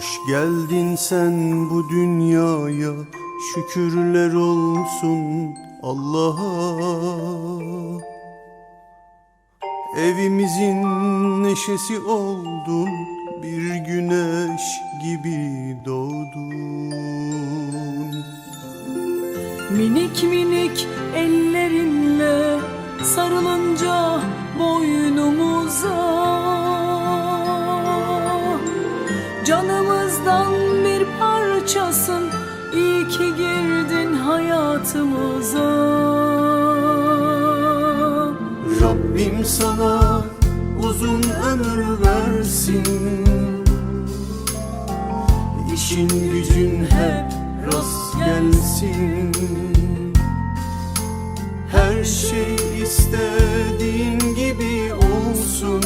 Hoş geldin sen bu dünyaya Şükürler olsun Allah'a. Evimizin neşesi oldun Bir güneş gibi doğdun. Minik minik hayatımıza. Rabbim sana uzun ömür versin. İşin gücün hep rast gelsin. Her şey istediğin gibi olsun.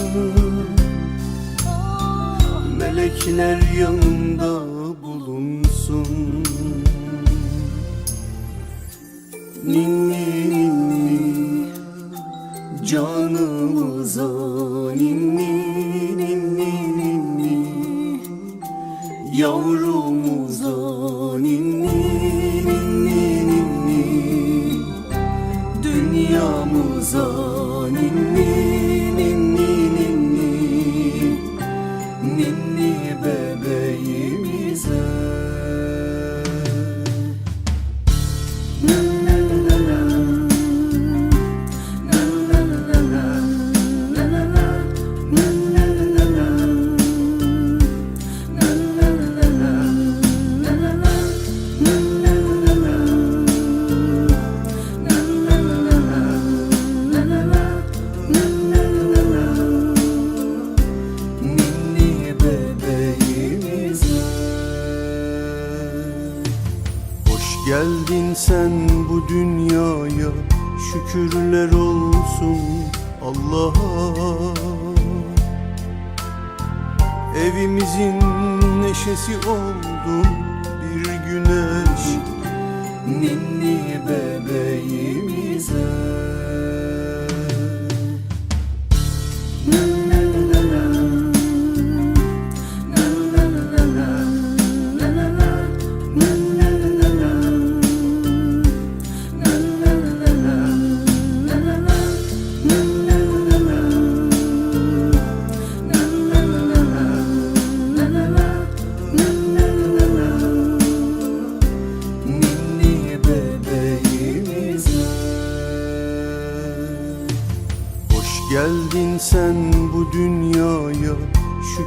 Melekler yanında Dünyamıza geldin sen bu dünyaya Şükürler olsun Allah'a. Evimizin neşesi oldun bir güneş Ninni bebeğimize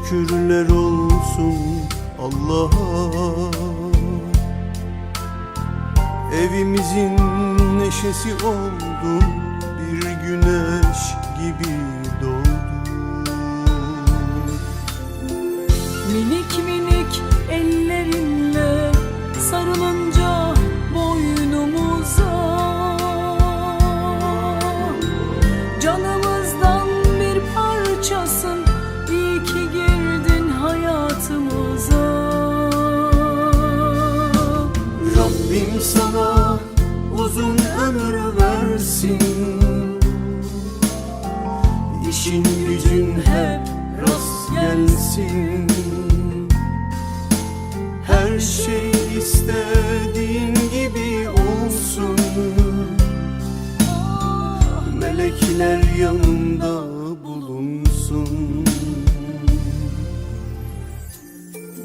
Şükürler olsun Allah'a. Evimizin neşesi oldun Bir güneş gibi doğdun Minik minik ellerinle sarılınca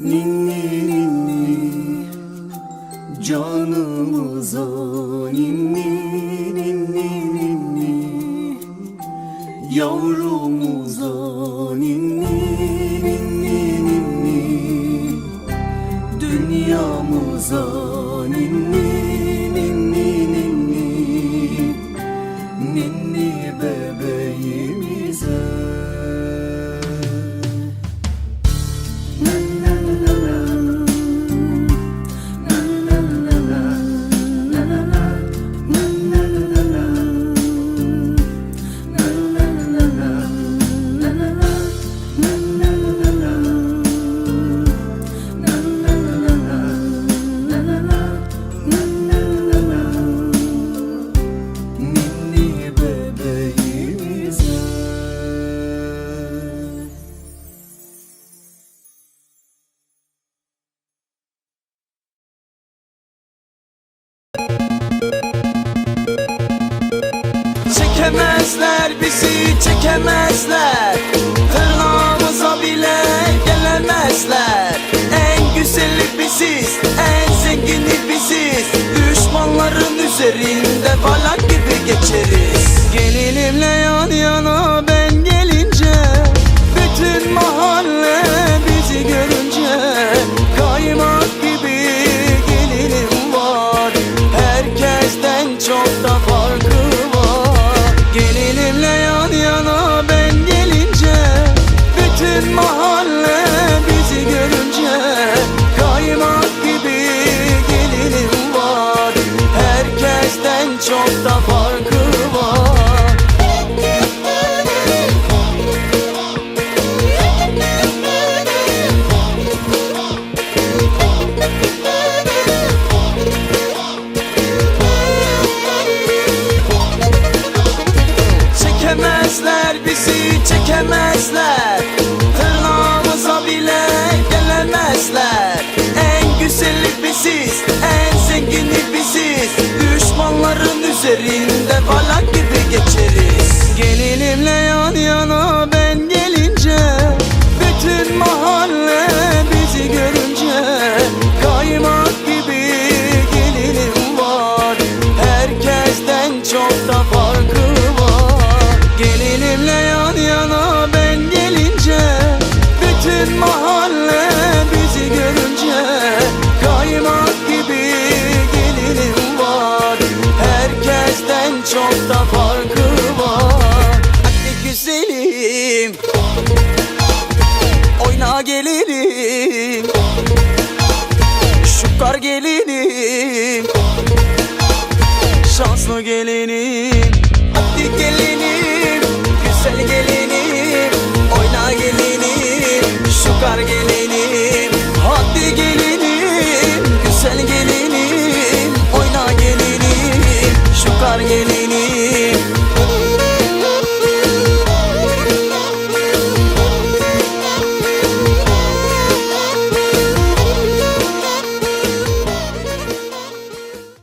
Ninni ninni. Canımıza ninni ninni ninni. Yavrumuza ninni ninni ninni. Dünyamıza ninni Çekemezler bizi çekemezler. Tırnağımıza bile gelemezler. En güzeli biziz En zengini biziz. Düşmanların üzerinde balak gibi geçeriz. Gelinimle mahalle bizi görünce Kaymak gibi gelinim var. Herkesten çok da farkı üzerinde balak gibi geçeriz. Gelinimle yan yana ben gelince Bütün mahalle bizi görünce Kaymak gibi gelinim var. Herkesten çok da farkı Da farkı var. Hadi güzelim. Oyna gelinim. Şu kar gelinim. Şanslı gelinim. Hadi gelinim